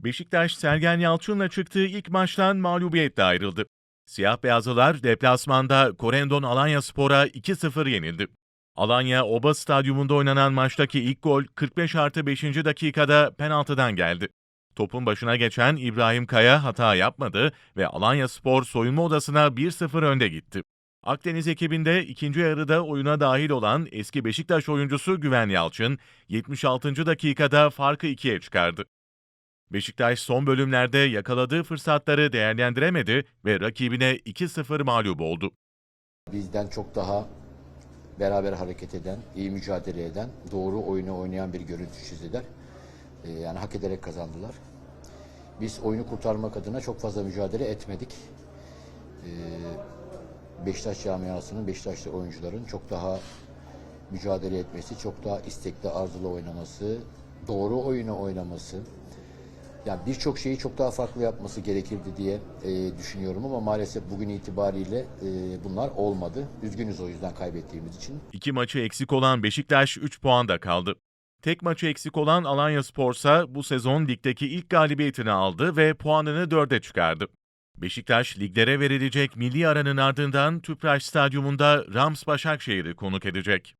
Beşiktaş Sergen Yalçın'la çıktığı ilk maçtan mağlubiyetle ayrıldı. Siyah beyazlılar deplasmanda Korendon Alanya Spor'a 2-0 yenildi. Alanya Oba Stadyumunda oynanan maçtaki ilk gol 45 artı 5. dakikada penaltıdan geldi. Topun başına geçen İbrahim Kaya hata yapmadı ve Alanya Spor soyunma odasına 1-0 önde gitti. Akdeniz ekibinde ikinci yarıda oyuna dahil olan eski Beşiktaş oyuncusu Güven Yalçın 76. dakikada farkı ikiye çıkardı. Beşiktaş son bölümlerde yakaladığı fırsatları değerlendiremedi ve rakibine 2-0 mağlup oldu. Bizden çok daha beraber hareket eden, iyi mücadele eden, doğru oyunu oynayan bir görüntü çizdiler. Ee, yani hak ederek kazandılar. Biz oyunu kurtarmak adına çok fazla mücadele etmedik. Ee, Beşiktaş camiasının, Beşiktaşlı oyuncuların çok daha mücadele etmesi, çok daha istekli, arzulu oynaması, doğru oyunu oynaması, yani birçok şeyi çok daha farklı yapması gerekirdi diye e, düşünüyorum ama maalesef bugün itibariyle e, bunlar olmadı. Üzgünüz o yüzden kaybettiğimiz için. İki maçı eksik olan Beşiktaş 3 puanda kaldı. Tek maçı eksik olan Alanya Spor'sa bu sezon ligdeki ilk galibiyetini aldı ve puanını 4'e çıkardı. Beşiktaş liglere verilecek milli aranın ardından Tüpraş Stadyumunda Rams Başakşehir'i konuk edecek.